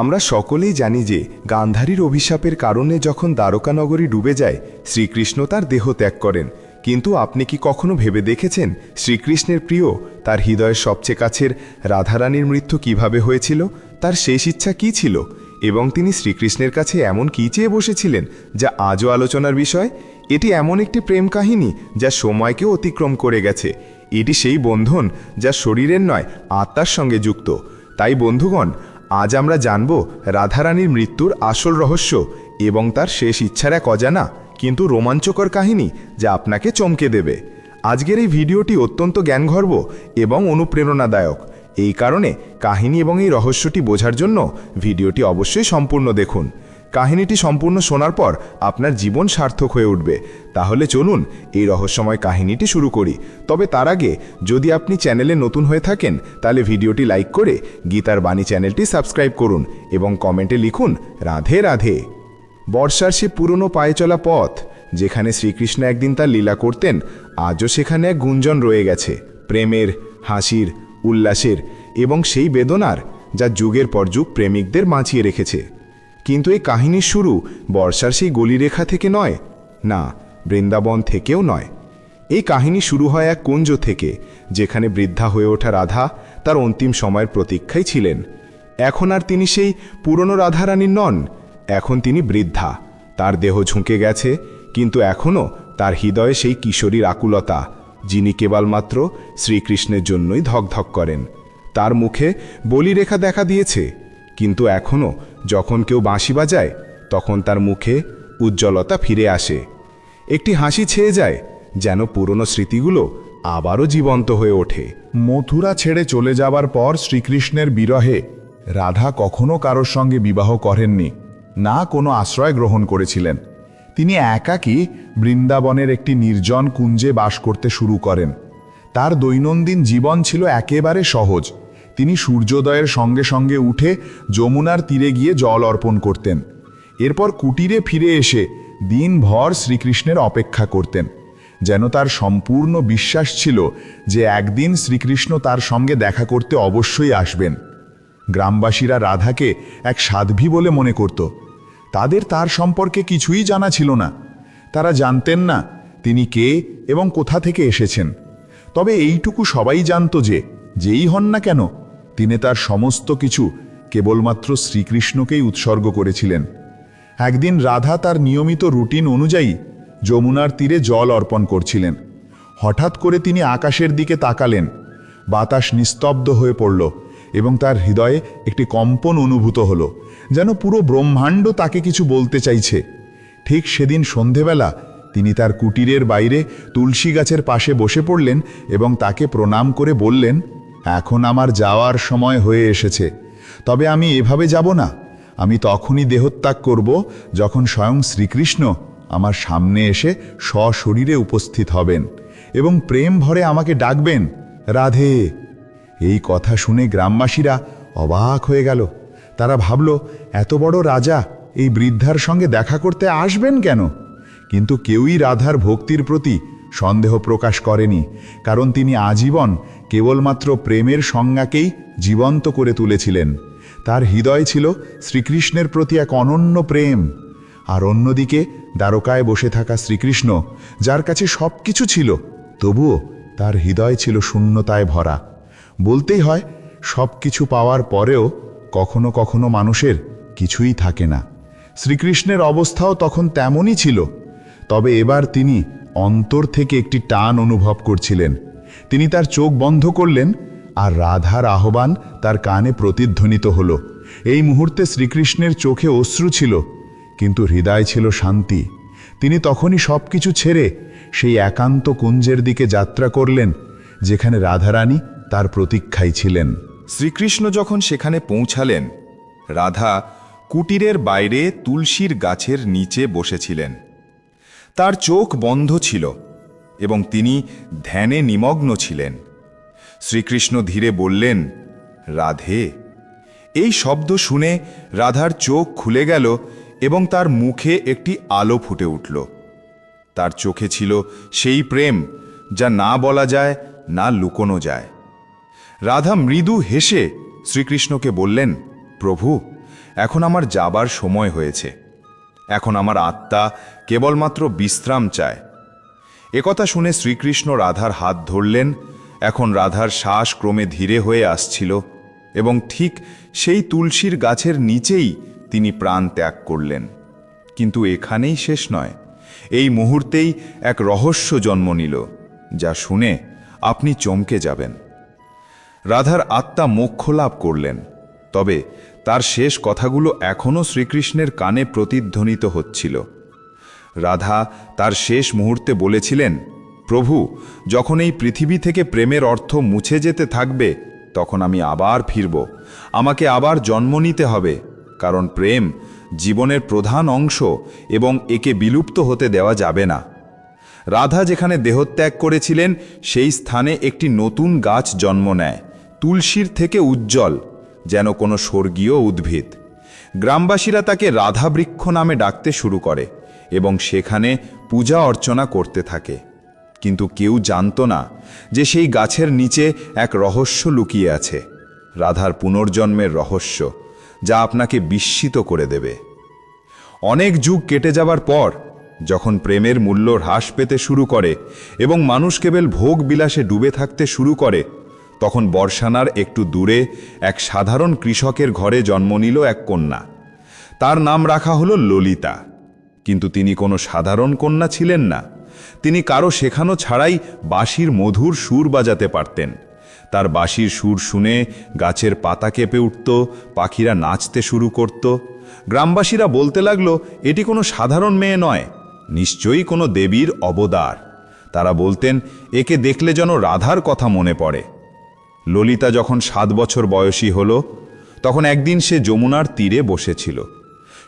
আমরা সকলেই জানি যে গান্ধারীর অভিশাপের কারণে যখন দ্বারকানগরী ডুবে যায়, শ্রীকৃষ্ণ তার দেহ ত্যাগ করেন। কিন্তু আপনি কি কখনো ভেবে দেখেছেন শ্রীকৃষ্ণের প্রিয়, তার হৃদয়ের সবচেয়ে কাছের রাধারানীর মৃত্যু কীভাবে হয়েছিল, তার শেষ ইচ্ছা কি ছিল, এবং তিনি শ্রীকৃষ্ণের কাছে এমন কী চেয়ে বসেছিলেন যা আজও আলোচনার বিষয়? এটি এমন একটি প্রেম কাহিনী যা সময়কেও অতিক্রম করে গেছে। এটি সেই বন্ধন যা শরীরের নয়, আত্মার সঙ্গে যুক্ত। তাই বন্ধুগণ আজ আমরা জানব রাধারানীর মৃত্যুর আসল রহস্য এবং তার শেষ ইচ্ছার এক অজানা, কিন্তু রোমাঞ্চকর কাহিনী যা আপনাকে চমকে দেবে। আজকের এই ভিডিওটি অত্যন্ত জ্ঞানগর্ব এবং অনুপ্রেরণাদায়ক। এই কারণে কাহিনী এবং এই রহস্যটি বোঝার জন্য ভিডিওটি অবশ্যই সম্পূর্ণ দেখুন। কাহিনীটি সম্পূর্ণ শোনার পর আপনার জীবন সার্থক হয়ে উঠবে। তাহলে চলুন এই রহস্যময় কাহিনীটি শুরু করি। তবে তার আগে যদি আপনি চ্যানেলে নতুন হয়ে থাকেন, তাহলে ভিডিওটি লাইক করে গীতার বাণী চ্যানেলটি সাবস্ক্রাইব করুন এবং কমেন্টে লিখুন, রাধে রাধে। বর্ষার সে পুরনো পায়ে চলা পথ, যেখানে শ্রীকৃষ্ণ একদিন তার লীলা করতেন, আজও সেখানে এক গুঞ্জন রয়ে গেছে। প্রেমের, হাসির, উল্লাসের এবং সেই বেদনার যা যুগের পর যুগ প্রেমিকদের বাঁচিয়ে রেখেছে। কিন্তু এই কাহিনীর শুরু বর্ষার সেই গলিরেখা থেকে নয়, না, বৃন্দাবন থেকেও নয়। এই কাহিনী শুরু হয় এক কুঞ্জ থেকে, যেখানে বৃদ্ধা হয়ে ওঠা রাধা তার অন্তিম সময়ের প্রতীক্ষায় ছিলেন। এখন আর তিনি সেই পুরনো রাধারানীর নন, এখন তিনি বৃদ্ধা। তার দেহ ঝুঁকে গেছে, কিন্তু এখনও তার হৃদয়ে সেই কিশোরীর আকুলতা, যিনি কেবলমাত্র শ্রীকৃষ্ণের জন্যই ধকধক করেন। তার মুখে বলিরেখা দেখা দিয়েছে, কিন্তু এখনও যখন কেউ বাঁশি বাজায়, তখন তার মুখে উজ্জ্বলতা ফিরে আসে। একটি হাসি ছেয়ে যায়, যেন পুরনো স্মৃতিগুলো আবারও জীবন্ত হয়ে ওঠে। মথুরা ছেড়ে চলে যাবার পর শ্রীকৃষ্ণের বিরহে রাধা কখনো কারোর সঙ্গে বিবাহ করেননি, না কোনো আশ্রয় গ্রহণ করেছিলেন। তিনি একাকী বৃন্দাবনের একটি নির্জন কুঞ্জে বাস করতে শুরু করেন। তার দৈনন্দিন জীবন ছিল একেবারে সহজ। তিনি সূর্যোদয়ের সঙ্গে সঙ্গে উঠে যমুনার তীরে গিয়ে জল অর্পণ করতেন। এরপর কুটিরে ফিরে এসে দিনভর শ্রীকৃষ্ণের অপেক্ষা করতেন। যেন তার সম্পূর্ণ বিশ্বাস ছিল যে একদিন শ্রীকৃষ্ণ তার সঙ্গে দেখা করতে অবশ্যই আসবেন। গ্রামবাসীরা রাধাকে এক সাধ্বী বলে মনে করত। তাদের তার সম্পর্কে কিছুই জানা ছিল না। তারা জানতেন না তিনি কে এবং কোথা থেকে এসেছেন। তবে এইটুকু সবাই জানত যে, যেই হন না কেন তিনি তার সমস্ত কিছু কেবলমাত্র শ্রীকৃষ্ণকেই উৎসর্গ করেছিলেন। একদিন রাধা তার নিয়মিত রুটিন অনুযায়ী যমুনার তীরে জল অর্পণ করছিলেন। হঠাৎ করে তিনি আকাশের দিকে তাকালেন। বাতাস নিস্তব্ধ হয়ে পড়ল এবং তার হৃদয়ে একটি কম্পন অনুভূত হল, যেন পুরো ব্রহ্মাণ্ড তাকে কিছু বলতে চাইছে। ঠিক সেদিন সন্ধেবেলা তিনি তার কুটিরের বাইরে তুলসী গাছের পাশে বসে পড়লেন এবং তাকে প্রণাম করে বললেন এখন আমার যাওয়ার সময় হয়ে এসেছে। তবে আমি এভাবে যাব না। আমি তখনই দেহত্যাগ করব যখন স্বয়ং শ্রীকৃষ্ণ আমার সামনে এসে সশরীরে উপস্থিত হবেন এবং প্রেম ভরে আমাকে ডাকবেন, রাধে। এই কথা শুনে গ্রামবাসীরা অবাক হয়ে গেল। তারা ভাবল, এত বড় রাজা এই বৃদ্ধার সঙ্গে দেখা করতে আসবেন কেন? কিন্তু কেউই রাধার ভক্তির প্রতি সন্দেহ প্রকাশ করেনি, কারণ তিনি আজীবন কেবলমাত্র প্রেমের সংজ্ঞাকেই জীবন্ত করে তুলেছিলেন। তার হৃদয় ছিল শ্রীকৃষ্ণের প্রতি এক অনন্য প্রেম। আর অন্যদিকে দ্বারকায় বসে থাকা শ্রীকৃষ্ণ, যার কাছে সব কিছু ছিল, তবুও তার হৃদয় ছিল শূন্যতায় ভরা। বলতেই হয় সব কিছু পাওয়ার পরেও কখনো কখনো মানুষের কিছুই থাকে না। শ্রীকৃষ্ণের অবস্থাও তখন তেমনই ছিল, তবে এবার তিনি অন্তর থেকে একটি টান অনুভব করছিলেন। তিনি তার চোখ বন্ধ করলেন আর রাধার আহ্বান তার কানে প্রতিধ্বনিত হল। এই মুহূর্তে শ্রীকৃষ্ণের চোখে অশ্রু ছিল, কিন্তু হৃদয় ছিল শান্তি। তিনি তখনই সব কিছু ছেড়ে সেই একান্ত কুঞ্জের দিকে যাত্রা করলেন, যেখানে রাধারানী তার প্রতীক্ষায় ছিলেন। শ্রীকৃষ্ণ যখন সেখানে পৌঁছালেন, রাধা কুটিরের বাইরে তুলসীর গাছের নিচে বসেছিলেন। তার চোখ বন্ধ ছিল এবং তিনি ধ্যানে নিমগ্ন ছিলেন। শ্রীকৃষ্ণ ধীরে বললেন, রাধে। এই শব্দ শুনে রাধার চোখ খুলে গেল এবং তার মুখে একটি আলো ফুটে উঠল। তার চোখে ছিল সেই প্রেম, যা না বলা যায়, না লুকোনো যায়। রাধা মৃদু হেসে শ্রীকৃষ্ণকে বললেন, প্রভু, এখন আমার যাবার সময় হয়েছে। এখন আমার আত্মা কেবলমাত্র বিশ্রাম চায়। একথা শুনে শ্রীকৃষ্ণ রাধার হাত ধরলেন। এখন রাধার শ্বাস ক্রমে ধীরে হয়ে আসছিল এবং ঠিক সেই তুলসীর গাছের নিচেই তিনি প্রাণ ত্যাগ করলেন। কিন্তু এখানেই শেষ নয়। এই মুহূর্তেই এক রহস্য জন্ম নিল, যা শুনে আপনি চমকে যাবেন। রাধার আত্মা মোক্ষ লাভ করলেন, তবে তার শেষ কথাগুলো এখনও শ্রীকৃষ্ণের কানে প্রতিধ্বনিত হচ্ছিল। রাধা তার শেষ মুহূর্তে বলেছিলেন, প্রভু, যখন এই পৃথিবী থেকে প্রেমের অর্থ মুছে যেতে থাকবে, তখন আমি আবার ফিরব। আমাকে আবার জন্ম নিতে হবে, কারণ প্রেম জীবনের প্রধান অংশ এবং একে বিলুপ্ত হতে দেওয়া যাবে না রাধা যেখানে দেহত্যাগ করেছিলেন, সেই স্থানে একটি নতুন গাছ জন্ম নেয়, তুলসীর থেকে উজ্জ্বল, যেন কোনো স্বর্গীয় উদ্ভিদ। গ্রামবাসীরা তাকে রাধা বৃক্ষ নামে ডাকতে শুরু করে। এবং সেখানে পূজা অর্চনা করতে থাকে। কিন্তু কেউ জানত না যে সেই গাছের নিচে এক রহস্য লুকিয়ে আছে, রাধার পুনর্জন্মের রহস্য, যা আপনাকে বিস্মিত করে দেবে। অনেক যুগ কেটে যাবার পর, যখন প্রেমের মূল্য হ্রাস পেতে শুরু করে এবং মানুষ কেবল ভোগ বিলাসে ডুবে থাকতে শুরু করে, তখন বর্ষানার একটু দূরে এক সাধারণ কৃষকের ঘরে জন্ম নিল এক কন্যা। তার নাম রাখা হলো ললিতা। কিন্তু তিনি কোনো সাধারণ কন্যা ছিলেন না। তিনি কারও শেখানো ছাড়াই বাঁশির মধুর সুর বাজাতে পারতেন। তার বাঁশির সুর শুনে গাছের পাতা কেঁপে উঠত, পাখিরা নাচতে শুরু করত। গ্রামবাসীরা বলতে লাগল, এটি কোনো সাধারণ মেয়ে নয়, নিশ্চয়ই কোনো দেবীর অবদার। তারা বলতেন, একে দেখলে যেন রাধার কথা মনে পড়ে। ললিতা যখন সাত বছর বয়সী হল, তখন একদিন সে যমুনার তীরে বসেছিল।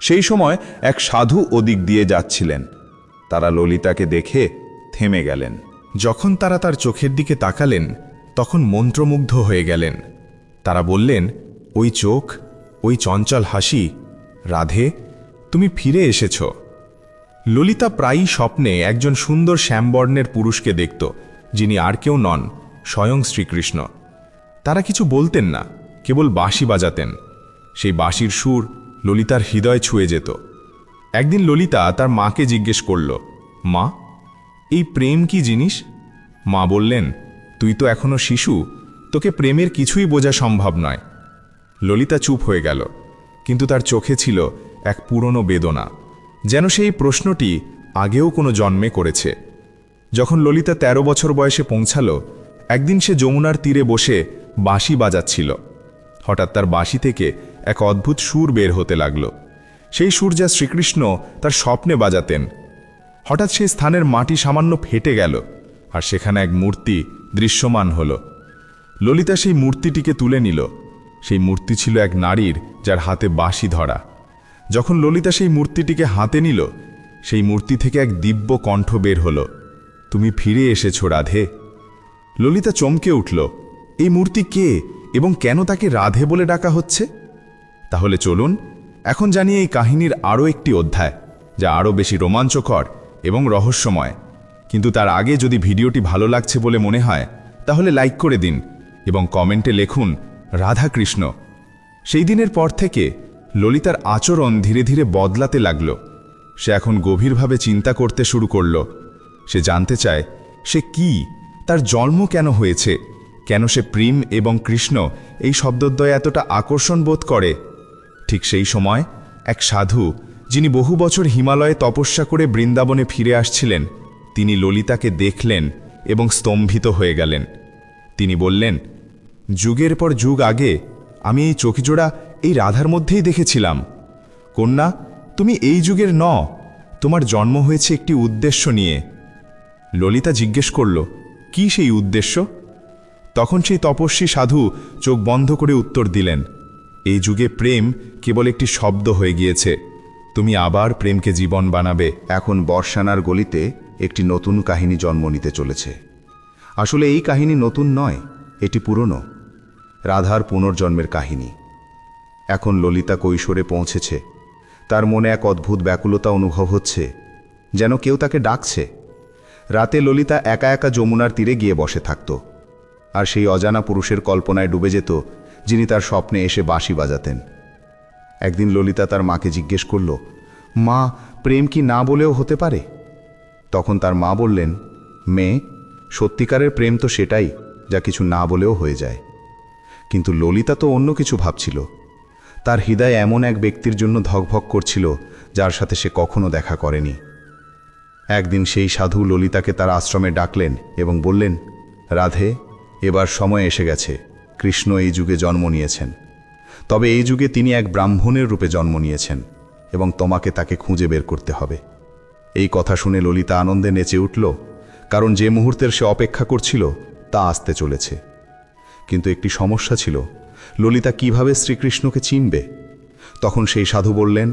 সেই সময় এক সাধু ওদিক দিয়ে যাচ্ছিলেন। তারা ললিতাকে দেখে থেমে গেলেন। যখন তারা তার চোখের দিকে তাকালেন, তখন মন্ত্রমুগ্ধ হয়ে গেলেন। তারা বললেন, ওই চোখ, ওই চঞ্চল হাসি, রাধে, তুমি ফিরে এসেছ। ললিতা প্রায়ই স্বপ্নে একজন সুন্দর শ্যামবর্ণের পুরুষকে দেখত, যিনি আর কেউ নন, স্বয়ং শ্রীকৃষ্ণ। তারা কিছু বলতেন না, কেবল বাঁশি বাজাতেন। সেই বাঁশির সুর ললিতার হৃদয় ছুঁয়ে যেত। একদিন ললিতা তার মাকে জিজ্ঞেস করল, মা, এই প্রেম কি জিনিস? মা বললেন, তুই তো এখনও শিশু, তোকে প্রেমের কিছুই বোঝা সম্ভব নয়। ললিতা চুপ হয়ে গেল, কিন্তু তার চোখে ছিল এক পুরনো বেদনা, যেন সেই প্রশ্নটি আগেও কোনো জন্মে করেছে। যখন ললিতা ১৩ বছর বয়সে পৌঁছালো, একদিন সে যমুনার তীরে বসে বাঁশি বাজাচ্ছিল। হঠাৎ তার বাঁশি থেকে এক অদ্ভুত সুর বের হতে লাগল। সেই সুর যা শ্রীকৃষ্ণ তার স্বপ্নে বাজাতেন। হঠাৎ সেই স্থানের মাটি সামান্য ফেটে গেল, আর সেখানে এক মূর্তি দৃশ্যমান হল। ললিতা সেই মূর্তিটিকে তুলে নিল। সেই মূর্তি ছিল এক নারীর যার হাতে বাঁশি ধরা। যখন ললিতা সেই মূর্তিটিকে হাতে নিল, সেই মূর্তি থেকে এক দিব্য কণ্ঠ বের হলো। তুমি ফিরে এসেছ, রাধে। ললিতা চমকে উঠল। এই মূর্তি কে এবং কেন তাকে রাধে বলে ডাকা হচ্ছে? তাহলে চলুন, এখন জানি এই কাহিনীর আরও একটি অধ্যায়, যা আরও বেশি রোমাঞ্চকর এবং রহস্যময়। কিন্তু তার আগে যদি ভিডিওটি ভালো লাগছে বলে মনে হয়, তাহলে লাইক করে দিন এবং কমেন্টে লিখুন, রাধাকৃষ্ণ। সেই দিনের পর থেকে ললিতার আচরণ ধীরে ধীরে বদলাতে লাগল। সে এখন গভীরভাবে চিন্তা করতে শুরু করল। সে জানতে চায়, সে কি? তার জন্ম কেন হয়েছে? কেন সে প্রেম এবং কৃষ্ণ এই শব্দদ্বয় এতটা আকর্ষণ বোধ করে? ঠিক সেই সময় এক সাধু, যিনি বহু বছর হিমালয়ে তপস্যা করে বৃন্দাবনে ফিরে আসছিলেন, তিনি ললিতাকে দেখলেন এবং স্তম্ভিত হয়ে গেলেন। তিনি বললেন, যুগের পর যুগ আগে আমি এই চকিজোড়া এই রাধার মধ্যেই দেখেছিলাম। কন্যা, তুমি এই যুগের ন, তোমার জন্ম হয়েছে একটি উদ্দেশ্য নিয়ে। ললিতা জিজ্ঞেস করল, কি সেই উদ্দেশ্য? তখন সেই তপস্বী সাধু চোখ বন্ধ করে উত্তর দিলেন এই যুগে প্রেম কেবল একটি শব্দ হয়ে গিয়েছে। তুমি আবার প্রেমকে জীবন বানাবে। এখন বর্ষানার গলিতে একটি নতুন কাহিনী জন্ম নিতে চলেছে। আসলে এই কাহিনী নতুন নয়, এটি পুরনো। রাধার পুনর্জন্মের কাহিনী। এখন ললিতা কৈশোরে পৌঁছেছে। তার মনে এক অদ্ভুত ব্যাকুলতা অনুভব হচ্ছে, যেন কেউ তাকে ডাকছে। রাতে ললিতা একা একা যমুনার তীরে গিয়ে বসে থাকত। আর সেই অজানা পুরুষের কল্পনায় ডুবে যেত যিনি তার স্বপ্নে এসে বাঁশি বাজাতেন। একদিন ললিতা তার মাকে জিজ্ঞেস করল, মা, প্রেম কি না বলেও হতে পারে? তখন তার মা বললেন, মেয়ে, সত্যিকারের প্রেম তো সেটাই, যা কিছু না বলেও হয়ে যায়। কিন্তু ললিতা তো অন্য কিছু ভাবছিল। তার হৃদয় এমন এক ব্যক্তির জন্য ধকভক করছিল, যার সাথে সে কখনো দেখা করেনি। একদিন সেই সাধু ললিতাকে তার আশ্রমে ডাকলেন এবং বললেন, রাধে, এবার সময় এসে গেছে। কৃষ্ণ এই যুগে জন্ম নিয়েছেন। তবে এই যুগে তিনি এক ব্রাহ্মণের রূপে জন্ম নিয়েছেন এবং তোমাকে তাকে খুঁজে বের করতে হবে। এই কথা শুনে ললিতা আনন্দে নেচে উঠল, কারণ যে মুহূর্তের সে অপেক্ষা করছিল, তা আসতে চলেছে। কিন্তু একটি সমস্যা ছিল, ললিতা কীভাবে শ্রীকৃষ্ণকে চিনবে? তখন সেই সাধু বললেন,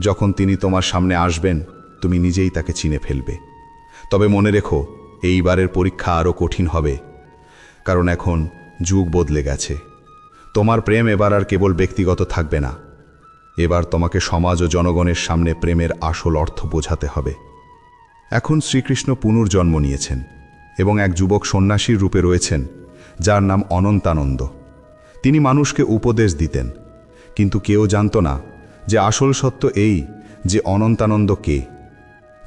যখন তিনি তোমার সামনে আসবেন, তুমি নিজেই তাকে চিনে ফেলবে। তবে মনে রেখো, এইবারের পরীক্ষা আরও কঠিন হবে, কারণ এখন যুগ বদলে গেছে। তোমার প্রেম এবার আর কেবল ব্যক্তিগত থাকবে না। এবার তোমাকে সমাজ ও জনগণের সামনে প্রেমের আসল অর্থ বোঝাতে হবে। এখন শ্রীকৃষ্ণ পুনর্জন্ম নিয়েছেন এবং এক যুবক সন্ন্যাসীর রূপে রয়েছেন, যার নাম অনন্তানন্দ। তিনি মানুষকে উপদেশ দিতেন, কিন্তু কেউ জানত না যে আসল সত্য এই যে অনন্তানন্দ কে।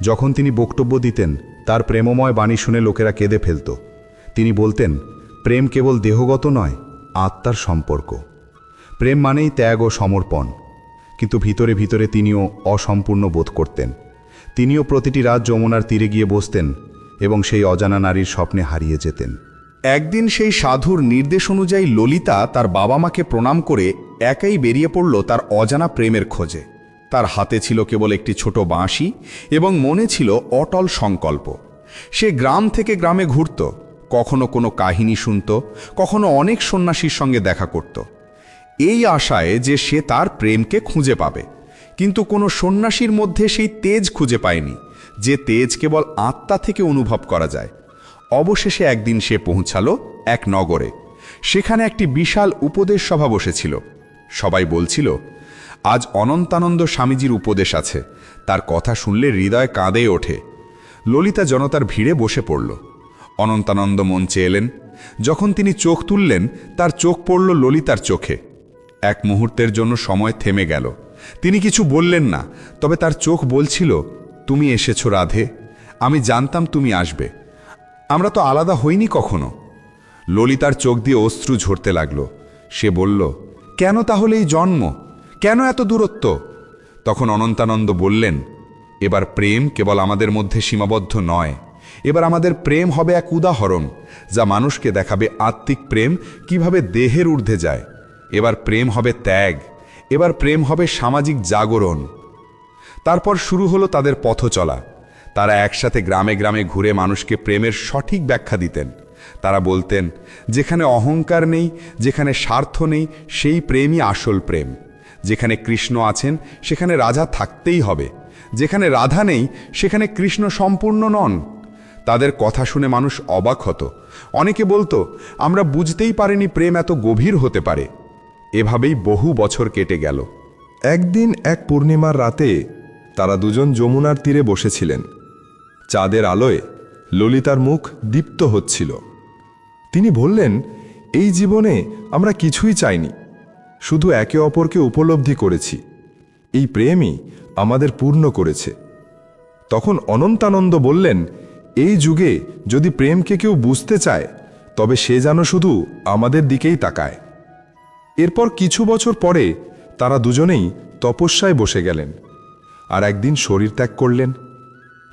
যখন তিনি বক্তব্য দিতেন, তার প্রেমময় বাণী শুনে লোকেরা কেঁদে ফেলত। তিনি বলতেন প্রেম কেবল দেহগত নয়, আত্মার সম্পর্ক। প্রেম মানেই ত্যাগ ও সমর্পণ। কিন্তু ভিতরে ভিতরে তিনিও অসম্পূর্ণ বোধ করতেন। তিনিও প্রতিটি রাত যমুনার তীরে গিয়ে বসতেন এবং সেই অজানা নারীর স্বপ্নে হারিয়ে যেতেন। একদিন সেই সাধুর নির্দেশ অনুযায়ী ললিতা তার বাবা মাকে প্রণাম করে একাই বেরিয়ে পড়ল তার অজানা প্রেমের খোঁজে। তার হাতে ছিল কেবল একটি ছোট বাঁশি এবং মনে ছিল অটল সংকল্প। সে গ্রাম থেকে গ্রামে ঘুরত। কখনো কোনো কাহিনী শুনত, কখনো অনেক সন্ন্যাসীর সঙ্গে দেখা করত। এই আশায় যে সে তার প্রেমকে খুঁজে পাবে। কিন্তু কোনো সন্ন্যাসীর মধ্যে সেই তেজ খুঁজে পায়নি, যে তেজ কেবল আত্মা থেকে অনুভব করা যায়। অবশেষে একদিন সে পৌঁছালো এক নগরে। সেখানে একটি বিশাল উপদেশ সভা বসেছিল। সবাই বলছিল, আজ অনন্তানন্দ স্বামীজির উপদেশ আছে। তার কথা শুনলে হৃদয় কাঁদে ওঠে। ললিতা জনতার ভিড়ে বসে পড়ল। অনন্তানন্দ মঞ্চে এলেন। যখন তিনি চোখ তুললেন, তার চোখ পড়ল ললিতার চোখে। এক মুহূর্তের জন্য সময় থেমে গেল। তিনি কিছু বললেন না, তবে তার চোখ বলছিল, তুমি এসেছ রাধে, আমি জানতাম তুমি আসবে। আমরা তো আলাদা হইনি কখনো। ললিতার চোখ দিয়ে অশ্রু ঝরতে লাগল। সে বলল, কেন তাহলে এই জন্ম? কেন এত দূরত্ব? তখন অনন্তানন্দ বললেন, এবার প্রেম কেবল আমাদের মধ্যে সীমাবদ্ধ নয়। এবার আমাদের প্রেম হবে এক উদাহরণ, যা মানুষকে দেখাবে আত্মিক প্রেম কীভাবে দেহের ঊর্ধ্বে যায়। এবার প্রেম হবে ত্যাগ, এবার প্রেম হবে সামাজিক জাগরণ। তারপর শুরু হলো তাদের পথ চলা। তারা একসাথে গ্রামে গ্রামে ঘুরে মানুষকে প্রেমের সঠিক ব্যাখ্যা দিতেন। তারা বলতেন, যেখানে অহংকার নেই, যেখানে স্বার্থ নেই, সেই প্রেমই আসল প্রেম। যেখানে কৃষ্ণ আছেন, সেখানে রাজা থাকতেই হবে। যেখানে রাধা নেই, সেখানে কৃষ্ণ সম্পূর্ণ নন। তাদের কথা শুনে মানুষ অবাক হতো। অনেকে বলতো, আমরা বুঝতেই পারিনি প্রেম এত গভীর হতে পারে। এভাবেই বহু বছর কেটে গেল। একদিন এক পূর্ণিমার রাতে তারা দুজন যমুনার তীরে বসেছিলেন। চাঁদের আলোয় ললিতার মুখ দীপ্ত হচ্ছিল। তিনি বললেন, এই জীবনে আমরা কিছুই চাইনি। শুধু একে অপরকে উপলব্ধি করেছি। এই প্রেমই আমাদের পূর্ণ করেছে। তখন অনন্তানন্দ বললেন এই যুগে যদি প্রেমকে কেউ বুঝতে চায়, তবে সে যেন শুধু আমাদের দিকেই তাকায়। এরপর কিছু বছর পরে তারা দুজনেই তপস্যায় বসে গেলেন আর একদিন শরীর ত্যাগ করলেন।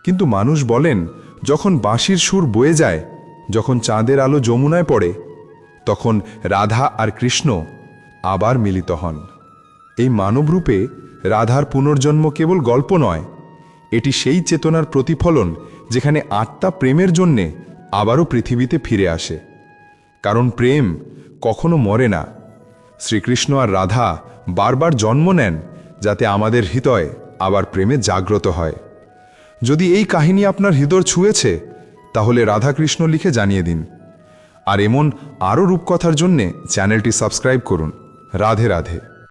কিন্তু মানুষ বলেন, যখন বাঁশির সুর বয়ে যায়, যখন চাঁদের আলো যমুনায় পড়ে, তখন রাধা আর কৃষ্ণ আবার মিলিত হন। এই মানবরূপে রাধার পুনর্জন্ম কেবল গল্প নয়, এটি সেই চেতনার প্রতিফলন যেখানে আত্মা প্রেমের জন্যে আবারও পৃথিবীতে ফিরে আসে। কারণ প্রেম কখনো মরে না। শ্রীকৃষ্ণ আর রাধা বারবার জন্ম নেন যাতে আমাদের হৃদয় আবার প্রেমে জাগ্রত হয়। যদি এই কাহিনী আপনার হৃদয় ছুঁয়েছে, তাহলে রাধাকৃষ্ণ লিখে জানিয়ে দিন। আর এমন আরও রূপকথার জন্যে চ্যানেলটি সাবস্ক্রাইব করুন। রাধে রাধে।